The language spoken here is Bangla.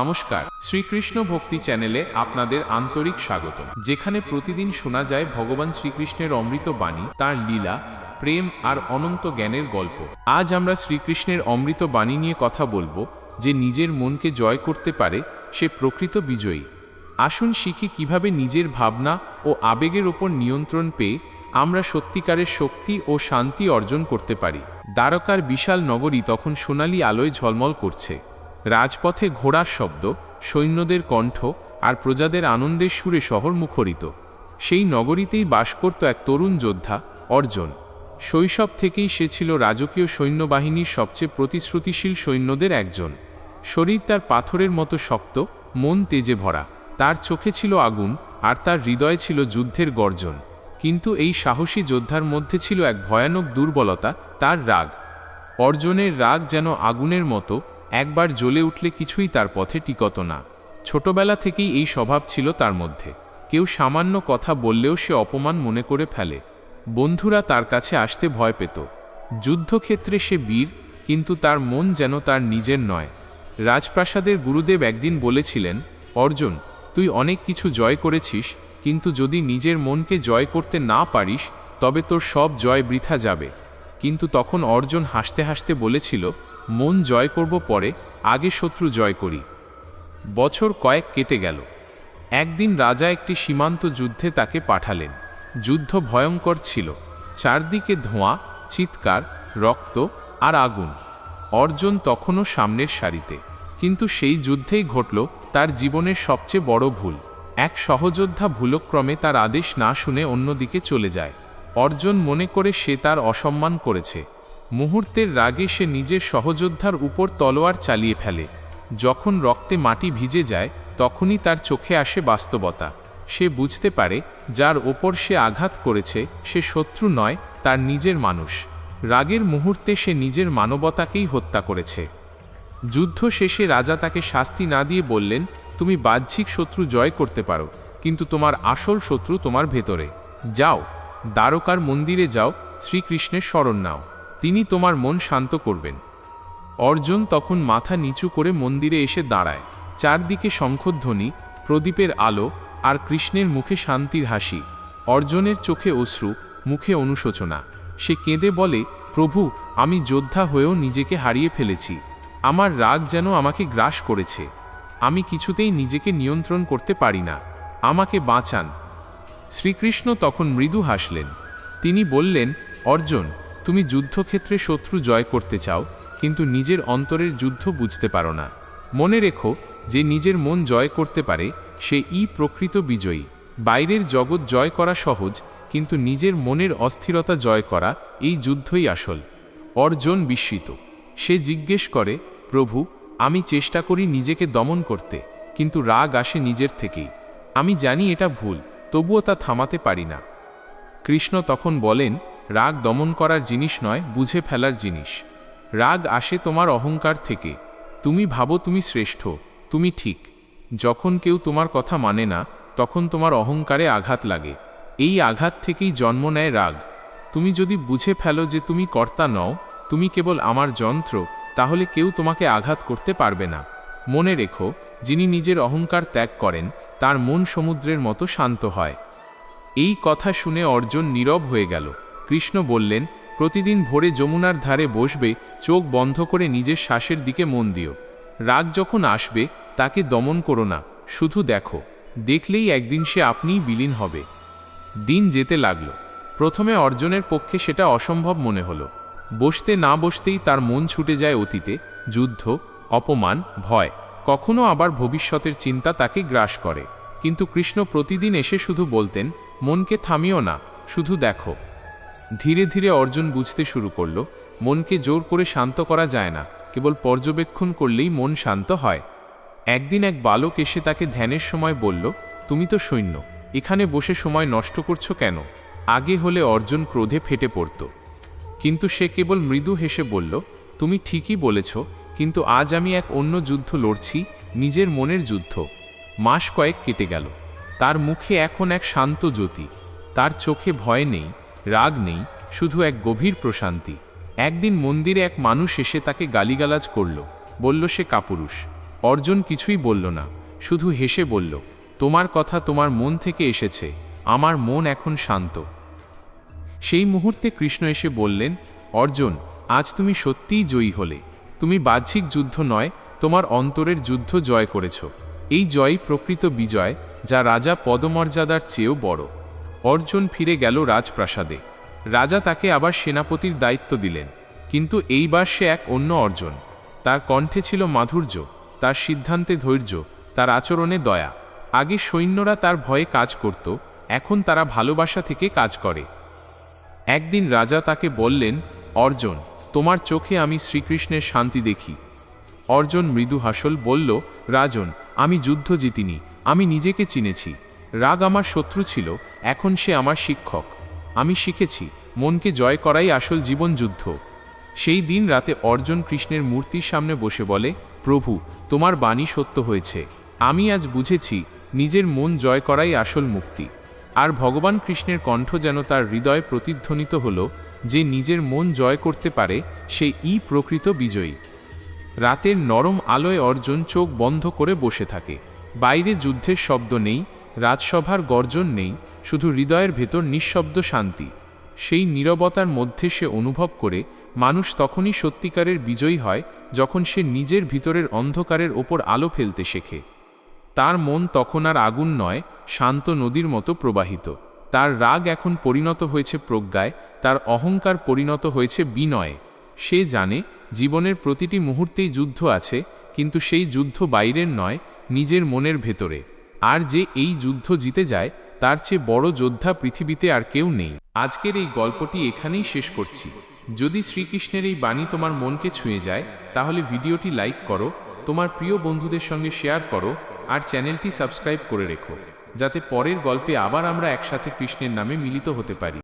নমস্কার। শ্রীকৃষ্ণ ভক্তি চ্যানেলে আপনাদের আন্তরিক স্বাগত যেখানে প্রতিদিন শোনা যায় ভগবান শ্রীকৃষ্ণের অমৃত বাণী, তার লীলা, প্রেম আর অনন্ত জ্ঞানের গল্প। আজ আমরা শ্রীকৃষ্ণের অমৃত বাণী নিয়ে কথা বলব, যে নিজের মনকে জয় করতে পারে সে প্রকৃত বিজয়ী। আসুন শিখি কীভাবে নিজের ভাবনা ও আবেগের ওপর নিয়ন্ত্রণ পেয়ে আমরা সত্যিকারের শক্তি ও শান্তি অর্জন করতে পারি। দ্বারকার বিশাল নগরী তখন সোনালি আলোয় ঝলমল করছে। রাজপথে ঘোড়ার শব্দ, সৈন্যদের কণ্ঠ আর প্রজাদের আনন্দের সুরে শহর মুখরিত। সেই নগরীতেই বাস করত এক তরুণ যোদ্ধা, অর্জন। শৈশব থেকেই সে ছিল রাজকীয় সৈন্যবাহিনীর সবচেয়ে প্রতিশ্রুতিশীল সৈন্যদের একজন। শরীর তার পাথরের মতো শক্ত, মন তেজে ভরা। তার চোখে ছিল আগুন আর তার হৃদয়ে ছিল যুদ্ধের গর্জন। কিন্তু এই সাহসী যোদ্ধার মধ্যে ছিল এক ভয়ানক দুর্বলতা, তার রাগ। অর্জনের রাগ যেন আগুনের মতো একবার জ্বলে উঠলে কিছুই তার পথে টিকত না। ছোটবেলা থেকেই এই স্বভাব ছিল তার মধ্যে। কেউ সামান্য কথা বললেও সে অপমান মনে করে ফেলে। বন্ধুরা তার কাছে আসতে ভয় পেত। যুদ্ধক্ষেত্রে সে বীর, কিন্তু তার মন যেন তার নিজের নয়। রাজপ্রাসাদের গুরুদেব একদিন বলেছিলেন, অর্জুন, তুই অনেক কিছু জয় করেছিস, কিন্তু যদি নিজের মনকে জয় করতে না পারিস, তবে তোর সব জয় বৃথা যাবে। কিন্তু তখন অর্জুন হাসতে হাসতে বলেছিল মন জয় করব পরে, আগে শত্রু জয় করি। বছর কয়েক কেটে গেল। একদিন রাজা একটি সীমান্ত যুদ্ধে তাকে পাঠালেন। যুদ্ধ ভয়ঙ্কর ছিল। চারদিকে ধোঁয়া, চিৎকার, রক্ত আর আগুন। অর্জুন তখনও সামনের সারিতে। কিন্তু সেই যুদ্ধেই ঘটল তার জীবনের সবচেয়ে বড় ভুল। এক সহযোদ্ধা ভুলক্রমে তার আদেশ না শুনে অন্যদিকে চলে যায়। অর্জুন মনে করে সে তার অসম্মান করেছে। মুহূর্তের রাগে সে নিজের সহযোদ্ধার উপর তলোয়ার চালিয়ে ফেলে। যখন রক্তে মাটি ভিজে যায়, তখনই তার চোখে আসে বাস্তবতা। সে বুঝতে পারে, যার ওপর সে আঘাত করেছে, সে শত্রু নয়, তার নিজের মানুষ। রাগের মুহূর্তে সে নিজের মানবতাকেই হত্যা করেছে। যুদ্ধ শেষে রাজা তাকে শাস্তি না দিয়ে বললেন, তুমি বাহ্যিক শত্রু জয় করতে পারো, কিন্তু তোমার আসল শত্রু তোমার ভেতরে। যাও, দ্বারকার মন্দিরে যাও, শ্রীকৃষ্ণের স্মরণ নাও। তিনি তোমার মন শান্ত করবেন। অর্জুন তখন মাথা নিচু করে মন্দিরে এসে দাঁড়ায়। চারদিকে শঙ্খধ্বনি, প্রদীপের আলো আর কৃষ্ণের মুখে শান্তির হাসি। অর্জনের চোখে অশ্রু, মুখে অনুশোচনা। সে কেঁদে বলে, প্রভু, আমি যোদ্ধা হয়েও নিজেকে হারিয়ে ফেলেছি। আমার রাগ যেন আমাকে গ্রাস করেছে। আমি কিছুতেই নিজেকে নিয়ন্ত্রণ করতে পারি না। আমাকে বাঁচান। শ্রীকৃষ্ণ তখন মৃদু হাসলেন। তিনি বললেন, অর্জুন তুমি যুদ্ধক্ষেত্রে শত্রু জয় করতে চাও, কিন্তু নিজের অন্তরের যুদ্ধ বুঝতে পারো না। মনে রেখো, যে নিজের মন জয় করতে পারে, সে ই প্রকৃত বিজয়ী। বাইরের জগৎ জয় করা সহজ, কিন্তু নিজের মনের অস্থিরতা জয় করা এই যুদ্ধই আসল। অর্জন বিস্মিত। সে জিজ্ঞেস করে, প্রভু, আমি চেষ্টা করি নিজেকে দমন করতে, কিন্তু রাগ আসে নিজের থেকেই। আমি জানি এটা ভুল, তবুও তা থামাতে পারি না। কৃষ্ণ তখন বলেন রাগ দমন করার জিনিস নয়, বুঝে ফেলার জিনিস। রাগ আসে তোমার অহংকার থেকে। তুমি ভাবো তুমি শ্রেষ্ঠ, তুমি ঠিক। যখন কেউ তোমার কথা মানে না, তখন তোমার অহংকারে আঘাত লাগে। এই আঘাত থেকেই জন্ম নেয় রাগ। তুমি যদি বুঝে ফেলো যে তুমি কর্তা নও, তুমি কেবল আমার যন্ত্র, তাহলে কেউ তোমাকে আঘাত করতে পারবে না। মনে রেখো, যিনি নিজের অহংকার ত্যাগ করেন, তার মন সমুদ্রের মতো শান্ত হয়। এই কথা শুনে অর্জুন নীরব হয়ে গেল। কৃষ্ণ বললেন, প্রতিদিন ভোরে যমুনার ধারে বসবে, চোখ বন্ধ করে নিজের শ্বাসের দিকে মন দিও। রাগ যখন আসবে, তাকে দমন করো না, শুধু দেখো। দেখলেই একদিন সে আপনিই বিলীন হবে। দিন যেতে লাগল। প্রথমে অর্জনের পক্ষে সেটা অসম্ভব মনে হলো। বসতে না বসতেই তার মন ছুটে যায় অতীতে, যুদ্ধ, অপমান, ভয়। কখনো আবার ভবিষ্যতের চিন্তা তাকে গ্রাস করে। কিন্তু কৃষ্ণ প্রতিদিন এসে শুধু বলতেন, মনকে থামিও না, শুধু দেখো। ধীরে ধীরে অর্জুন বুঝতে শুরু করল, মনকে জোর করে শান্ত করা যায় না, কেবল পর্যবেক্ষণ করলেই মন শান্ত হয়। একদিন এক বালক এসে তাকে ধ্যানের সময় বলল, তুমি তো সৈন্য, এখানে বসে সময় নষ্ট করছ কেন? আগে হলে অর্জুন ক্রোধে ফেটে পড়ত। কিন্তু সে কেবল মৃদু হেসে বলল, তুমি ঠিকই বলেছ, কিন্তু আজ আমি এক অন্য যুদ্ধ লড়ছি, নিজের মনের যুদ্ধ। মাস কয়েক কেটে গেল। তার মুখে এখন এক শান্ত জ্যোতি, তার চোখে ভয় নেই রাগ নেই, শুধু এক গভীর প্রশান্তি। একদিন মন্দিরে এক মানুষ এসে তাকে গালিগালাজ করল। বলল, সে কাপুরুষ। অর্জুন কিছুই বলল না, শুধু হেসে বলল, তোমার কথা তোমার মন থেকে এসেছে, আমার মন এখন শান্ত। সেই মুহূর্তে কৃষ্ণ এসে বললেন, অর্জুন, আজ তুমি সত্যিই জয়ী হলে। তুমি বাহ্যিক যুদ্ধ নয়, তোমার অন্তরের যুদ্ধ জয় করেছ। এই জয়ই প্রকৃত বিজয়, যা রাজা পদমর্যাদার চেয়েও বড়। অর্জুন ফিরে গেল রাজপ্রাসাদে। রাজা তাকে আবার সেনাপতির দায়িত্ব দিলেন, কিন্তু এইবার সে এক অন্য অর্জন। তার কণ্ঠে ছিল মাধুর্য, তার সিদ্ধান্তে ধৈর্য, তার আচরণে দয়া। আগে সৈন্যরা তার ভয়ে কাজ করত, এখন তারা ভালোবাসা থেকে কাজ করে। একদিন রাজা তাকে বললেন, অর্জুন, তোমার চোখে আমি শ্রীকৃষ্ণের শান্তি দেখি। অর্জুন মৃদু হাসল, বলল, রাজন, আমি যুদ্ধ জিতিনি, আমি নিজেকে চিনেছি। রাগ আমার শত্রু ছিল এখন সে আমার শিক্ষক। আমি শিখেছি, মনকে জয় করাই আসল জীবন যুদ্ধ। সেই দিন রাতে অর্জুন কৃষ্ণের মূর্তির সামনে বসে বলে, প্রভু, তোমার বাণী সত্য হয়েছে। আমি আজ বুঝেছি, নিজের মন জয় করাই আসল মুক্তি। আর ভগবান কৃষ্ণের কণ্ঠ যেন তার হৃদয় প্রতিধ্বনিত হল, যে নিজের মন জয় করতে পারে, সে ই প্রকৃত বিজয়ী। রাতের নরম আলোয় অর্জুন চোখ বন্ধ করে বসে থাকে। বাইরে যুদ্ধের শব্দ নেই, রাজসভার গর্জন নেই শুধু হৃদয়ের ভেতর নিঃশব্দ শান্তি। সেই নীরবতার মধ্যে সে অনুভব করে, মানুষ তখনই সত্যিকারের বিজয়ী হয়, যখন সে নিজের ভিতরের অন্ধকারের ওপর আলো ফেলতে শেখে। তার মন তখন আর আগুন নয়, শান্ত নদীর মতো প্রবাহিত। তার রাগ এখন পরিণত হয়েছে প্রজ্ঞায়, তার অহংকার পরিণত হয়েছে বিনয়ে। সে জানে, জীবনের প্রতিটি মুহূর্তেই যুদ্ধ আছে, কিন্তু সেই যুদ্ধ বাইরের নয়, নিজের মনের ভেতরে। আর যে এই যুদ্ধ জিতে যায় তার চেয়ে বড় যোদ্ধা পৃথিবীতে আর কেউ নেই। আজকের এই গল্পটি এখানেই শেষ করছি। যদি শ্রীকৃষ্ণের এই বাণী তোমার মনকে ছুঁয়ে যায়, তাহলে ভিডিওটি লাইক করো, তোমার প্রিয় বন্ধুদের সঙ্গে শেয়ার করো, আর চ্যানেলটি সাবস্ক্রাইব করে রেখো, যাতে পরের গল্পে আবার আমরা একসাথে কৃষ্ণের নামে মিলিত হতে পারি।